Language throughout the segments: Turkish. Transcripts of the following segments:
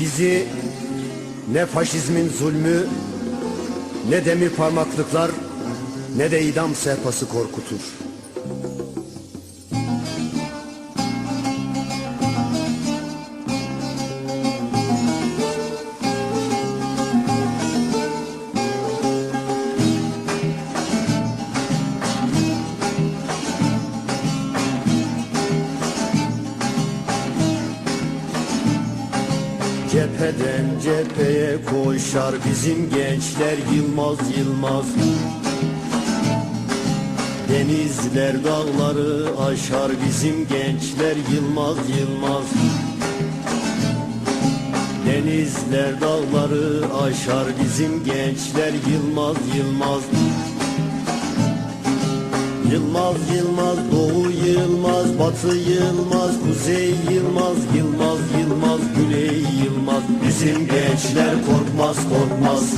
Bizi ne faşizmin zulmü ne demir parmaklıklar ne de idam sehpası korkutur. Cepheden cepheye koşar bizim gençler Yılmaz Yılmaz. Denizler dağları aşar bizim gençler Yılmaz Yılmaz. Denizler dağları aşar bizim gençler Yılmaz Yılmaz Yılmaz Yılmaz Doğu Yılmaz Batı Yılmaz Kuzey Yılmaz Yılmaz Yılmaz Güney Yılmaz. Bizim gençler korkmaz korkmaz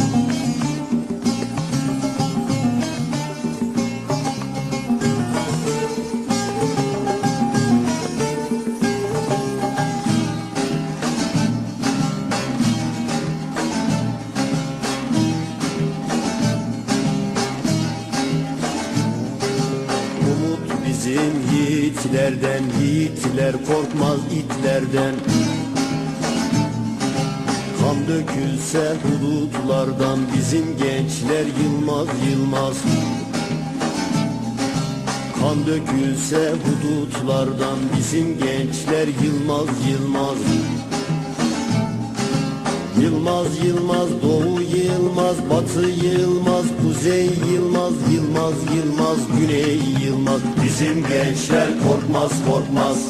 yiğitlerden Yiğitler korkmaz itlerden. Kan dökülse hudutlardan Bizim gençler yılmaz yılmaz. Kan dökülse hudutlardan Bizim gençler yılmaz yılmaz. Yılmaz Yılmaz Doğu Yılmaz Batı Yılmaz Kuzey Yılmaz Yılmaz Yılmaz Güney Yılmaz. Bizim gençler korkmaz korkmaz.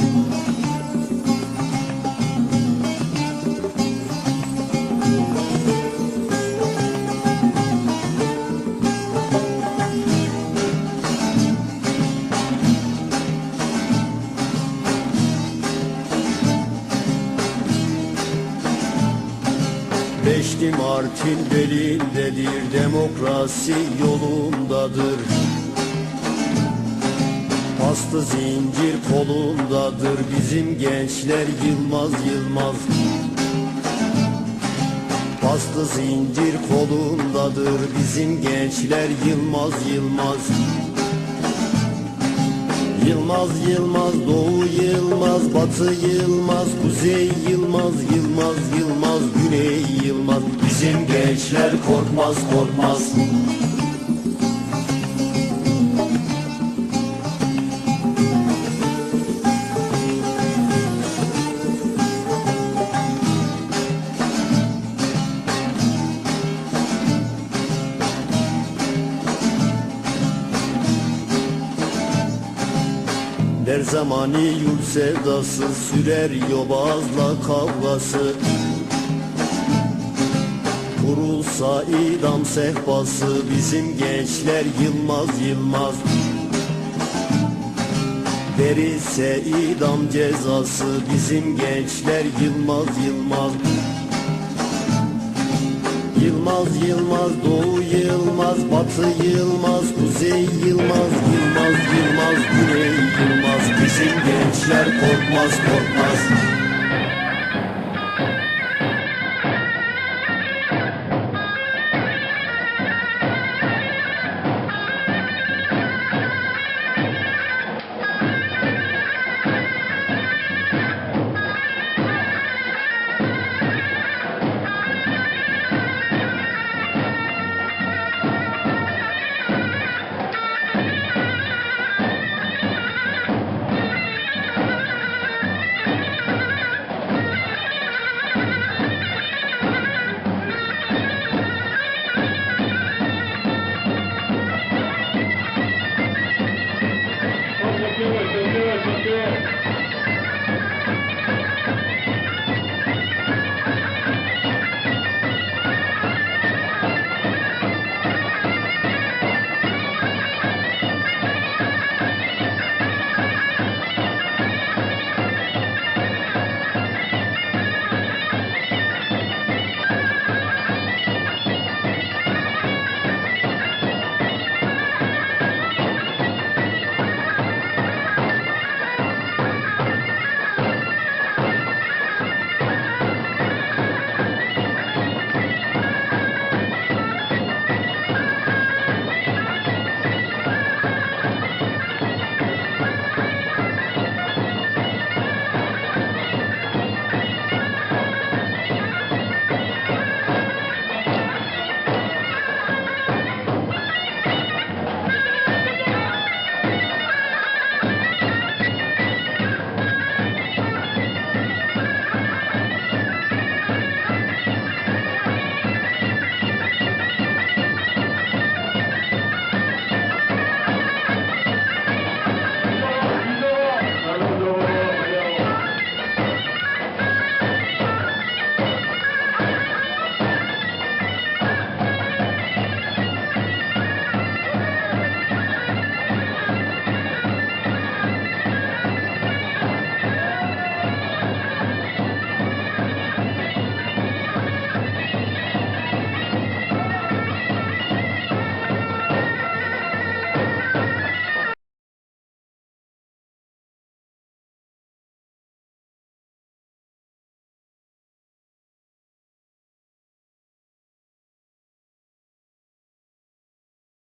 Beşli Martin belindedir Demokrasi yolundadır Aslı zincir kolundadır Bizim gençler Yılmaz Yılmaz. Aslı zincir kolundadır Bizim gençler Yılmaz Yılmaz. Yılmaz Yılmaz Doğu Yılmaz Batı Yılmaz Kuzey Yılmaz Yılmaz Yılmaz Güney Yılmaz. Bizim gençler korkmaz korkmaz Der zamani yul sevdası sürer yobazla kavgası. Kurulsa idam sehpası bizim gençler Yılmaz Yılmaz. Verilse idam cezası bizim gençler Yılmaz Yılmaz Yılmaz Yılmaz Doğu Yılmaz Batı Yılmaz Kuzey Yılmaz Yılmaz Yılmaz Güney Yılmaz. Bizim gençler korkmaz korkmaz